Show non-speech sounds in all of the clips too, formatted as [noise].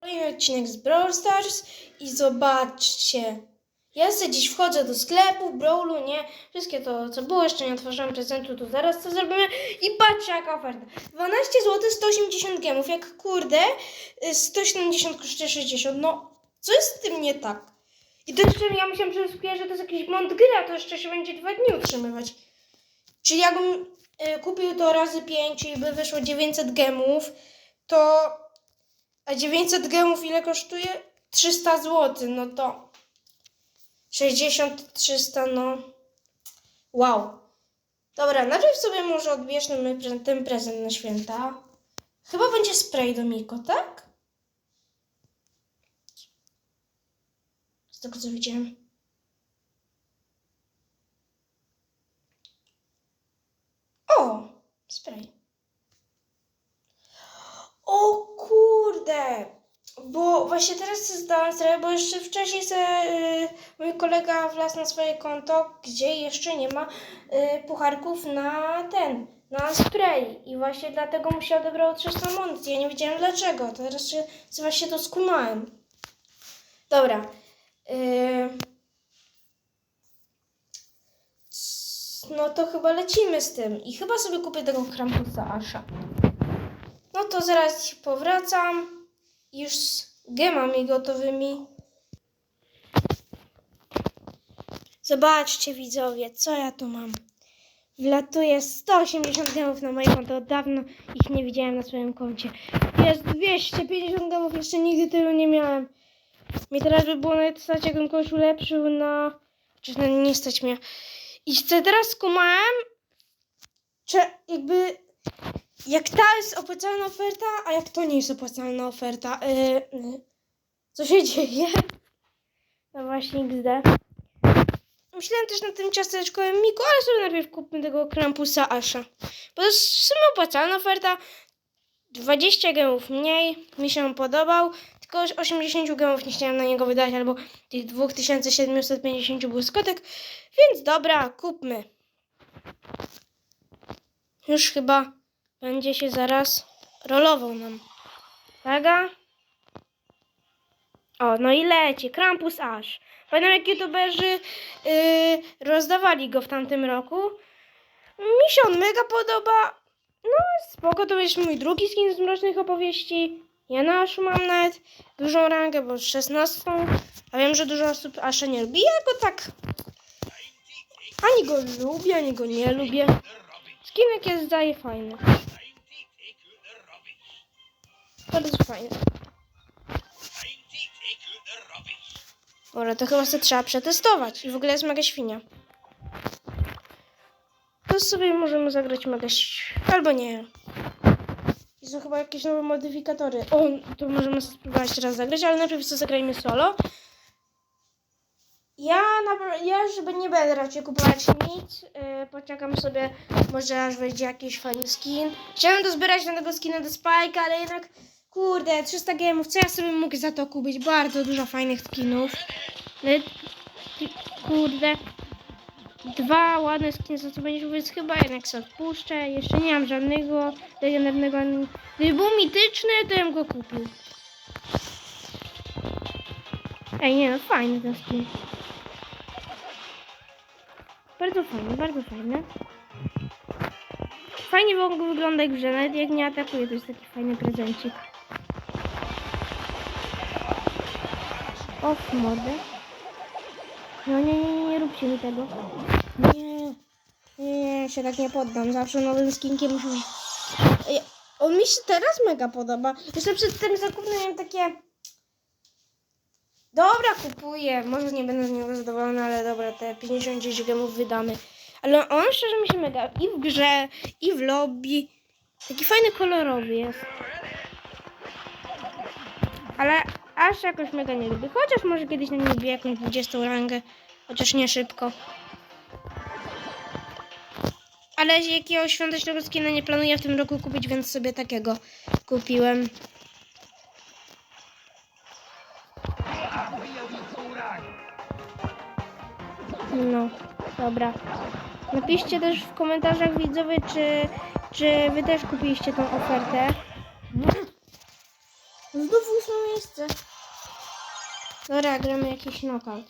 Kolejny odcinek z Brawl Stars i zobaczcie. Ja sobie dziś wchodzę do sklepu, Brawlu, nie? Wszystkie to, co było, jeszcze nie otworzyłam prezentu, to zaraz to zrobimy. I patrzcie, jaka oferta. 12 zł, 180 gemów. Jak kurde, y, 170 kosztuje 60. No, co jest z tym nie tak? I to jeszcze, ja myślałam, że że to jest jakiś błąd gry, a to jeszcze się będzie dwa dni utrzymywać. Czyli jakbym y, kupił to razy 5 i by wyszło 900 gemów, to a 900 gemów ile kosztuje? 300 zł, no to 60, 300, no wow. Dobra, najpierw sobie może odbierzmy ten prezent na święta. Chyba będzie spray do Miko, tak? Z tego co widziałem. O, spray. O właśnie teraz zdałam sprawę, bo jeszcze wcześniej y, mój kolega wlazł na swoje konto, gdzie jeszcze nie ma y, pucharków na ten, na spray. I właśnie dlatego mu się odebrało 300 monet. Ja nie wiedziałem dlaczego. Teraz się właśnie to skumałem. Dobra. Y, no to chyba lecimy z tym. I chyba sobie kupię tego Krampusa Asha. No to zaraz powracam. Już gemami gotowymi. Zobaczcie widzowie, co ja tu mam. Wlatuje 180 gemów na moje konto. Od dawno ich nie widziałem na swoim koncie. Jest 250 gemów, jeszcze nigdy tylu nie miałem. Mi teraz by było nawet stać, jakbym kogoś ulepszył na... Czy no, nie stać mnie. I co teraz skumałem, że jakby jak ta jest opłacalna oferta, a jak to nie jest opłacalna oferta. Yy, yy. Co się dzieje? No właśnie XD. Myślałem też nad tym ciasteczkowym Miku, ale sobie najpierw kupmy tego Krampusa Asha. Bo to jest w sumie opłacalna oferta. 20 gemów mniej, mi się on podobał. Tylko już 80 gemów nie chciałem na niego wydać, albo tych 2750 błyskotek. Więc dobra, kupmy. Już chyba będzie się zaraz rolował nam. Uwaga. O, no i leci. Krampus Ash. Pamiętam jak youtuberzy yy, rozdawali go w tamtym roku. Mi się on mega podoba. No spoko, to jest mój drugi skin z Mrocznych Opowieści. Ja na Ashu mam nawet dużą rangę, bo 16. A wiem, że dużo osób Asha nie lubi. Ja go tak... Ani go lubię, ani go nie lubię. Skinek jest zdaje fajny. Bardzo fajny. Dobra, to chyba sobie trzeba przetestować. I w ogóle jest mega świnia. To sobie możemy zagrać mega ś- Albo nie. I są chyba jakieś nowe modyfikatory. O, to możemy spróbować teraz zagrać, ale najpierw sobie zagrajmy solo. Ja, na, ja żeby nie będę raczej kupować nic. Yy, poczekam sobie, może aż wejdzie jakiś fajny skin. Chciałem dozbierać na tego skina do Spike'a, ale jednak kurde, 300 gemów, co ja sobie mógł za to kupić? Bardzo dużo fajnych skinów. Ale, kurde. Dwa ładne skiny za co będziesz więc chyba jednak sobie odpuszczę. Jeszcze nie mam żadnego legendarnego. Gdyby był mityczny, to bym go kupił. Ej, nie no, fajny ten skin. Bardzo fajny, bardzo fajny. Fajnie w ogóle wygląda jak grze, nawet jak nie atakuje, to jest taki fajny prezencik. Off mody. No nie, nie, nie, nie róbcie mi tego. Nie, nie, nie, się tak nie poddam. Zawsze nowym skinkiem muszę... On mi się teraz mega podoba. Jeszcze przed tym zakupem miałem takie... Dobra, kupuję. Może nie będę z niego zadowolona, ale dobra, te 59 gemów wydamy. Ale on szczerze mi się mega i w grze, i w lobby. Taki fajny, kolorowy jest. Ale aż jakoś mega nie lubię. Chociaż może kiedyś na nim wbiję jakąś 20 rangę. Chociaż nie szybko. Ale jakiegoś świątecznego skina nie planuję w tym roku kupić, więc sobie takiego kupiłem. No, dobra. Napiszcie też w komentarzach widzowie, czy, czy wy też kupiliście tą ofertę. Znowu ósma miejsce. Dobra, gramy jakiś knockout.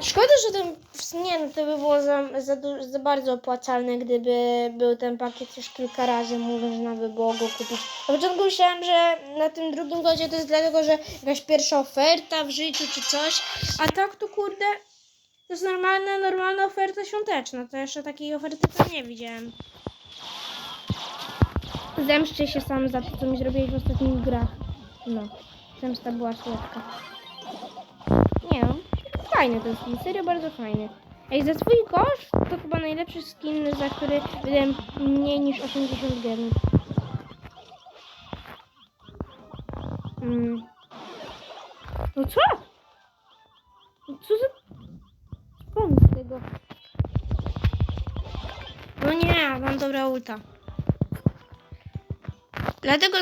Szkoda, że ten, nie no, to by było za, za, za bardzo opłacalne, gdyby był ten pakiet już kilka razy, można by było go kupić. Na początku myślałem, że na tym drugim godzie to jest dlatego, że jakaś pierwsza oferta w życiu czy coś, a tak to kurde, to jest normalna, normalna oferta świąteczna, to jeszcze takiej oferty to nie widziałem. Zemszczę się sam za to, co mi zrobiłeś w ostatnich grach. No, zemsta była słodka. Nie no, fajny ten skin, serio bardzo fajny. Ej, za swój koszt to chyba najlepszy skin, za który wydałem mniej niż 80 gemów. Mm. No co? Co za... Skąd z tego? No nie, mam dobra ulta. Dlatego...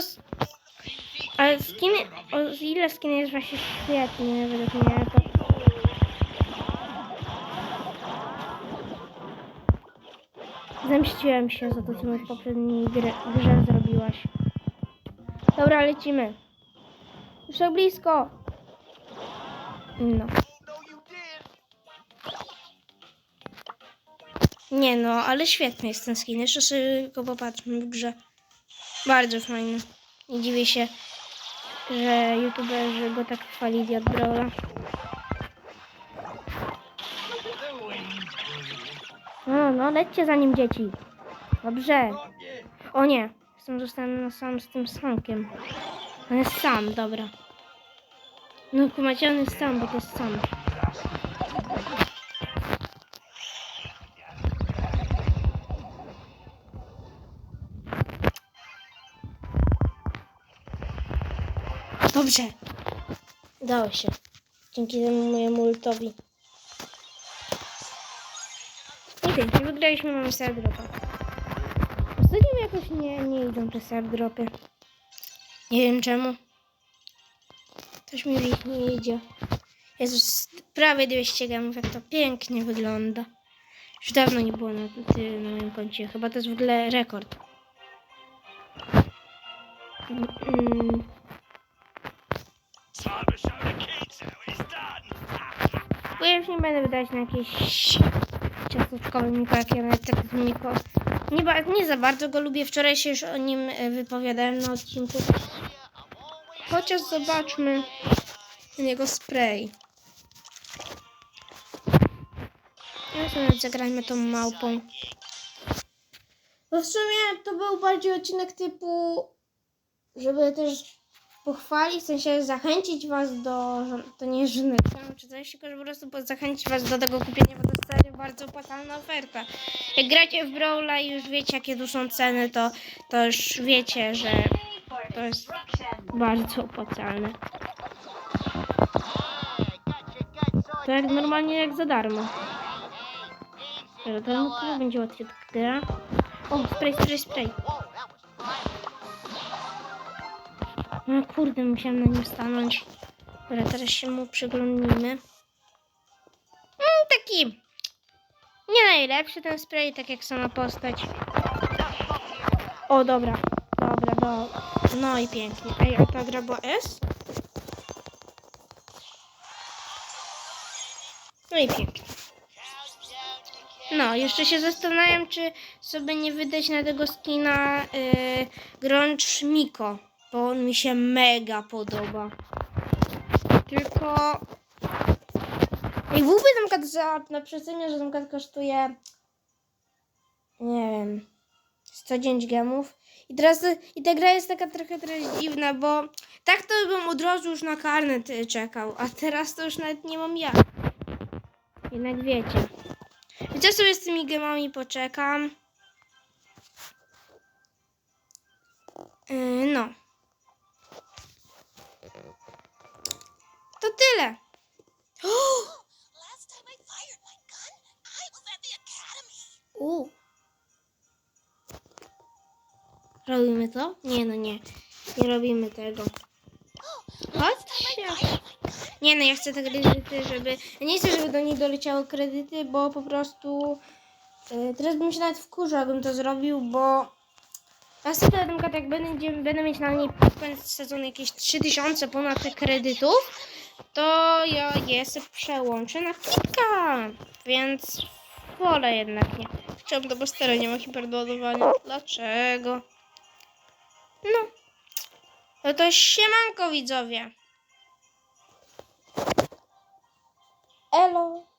Ale skiny... O ile skin jest właśnie świetny według mnie, to... Zemściłem się za to, co mi w poprzedniej grze, zrobiłaś. Dobra, lecimy. Już tak blisko. No. Nie no, ale świetny jest ten skin. Jeszcze sobie go popatrzmy w grze. Bardzo fajny. Nie dziwię się, że youtuberzy go tak chwalili od. No, no, lećcie za nim dzieci. Dobrze. O nie, jestem zostanę na sam z tym samkiem. On jest sam, dobra. No, kumacie, on jest sam, bo to jest sam. Dobrze. Udało się. Dzięki temu mojemu ultowi. Pięknie, wygraliśmy, mamy sardropa. Ostatnio jakoś nie, nie idą te sardropy. Nie wiem czemu. Coś mi w nich nie idzie. Jezus, prawie 200 gemów, jak to pięknie wygląda. Już dawno nie było na, na moim koncie. Chyba to jest w ogóle rekord. Mm, Bo ja już nie będę wydać na jakieś ciasteczkowe Miko, jak ja nawet tak Miko. Nie, nie za bardzo go lubię. Wczoraj się już o nim e, wypowiadałem na odcinku. Chociaż zobaczmy ten jego spray. Ja zagrajmy tą małpą. Bo w sumie to był bardziej odcinek typu, żeby też pochwalić, w sensie zachęcić was do, to nie żyneczka czy coś, tylko po prostu zachęcić was do tego kupienia, bo to jest serio bardzo opłacalna oferta. Jak gracie w Brawla i już wiecie, jakie tu są ceny, to, to już wiecie, że to jest bardzo opłacalne. To jak normalnie jak za darmo. Dobra, to, no, to będzie łatwiej. O, spray, spray, spray. No kurde, musiałem na nim stanąć. Dobra, teraz się mu przyglądnimy. Mm, taki nie najlepszy ten spray, tak jak sama postać. O, dobra. Dobra, do. No i pięknie. Ej, a ta gra była S? No i pięknie. No, jeszcze się zastanawiam, czy sobie nie wydać na tego skina yy, Grunge Miko, bo on mi się mega podoba. Tylko... I byłby tam kat za, na przecenie, że tam kat kosztuje nie wiem 109 gemów. I teraz i ta gra jest taka trochę teraz dziwna, bo tak to bym od razu już na karnet czekał, a teraz to już nawet nie mam jak. Jednak wiecie. Ja sobie z tymi gemami poczekam. Yy, no. [gasps] the academy. U. Robimy to? Nie, no nie. Nie robimy tego. [gasps] Chodźcie. Nie no, ja chcę te kredyty, żeby... Ja nie chcę, żeby do nich doleciały kredyty, bo po prostu... y, teraz bym się nawet wkurzył, jakbym to zrobił, bo... A z tego na przykład jak będę, będę mieć na niej pod koniec sezonu jakieś 3000 ponad tych kredytów, to ja je sobie przełączę na kilka, więc wolę jednak nie. Chciałbym do Bostera, nie ma hiperdoładowania. Dlaczego? No. No to siemanko widzowie. Elo.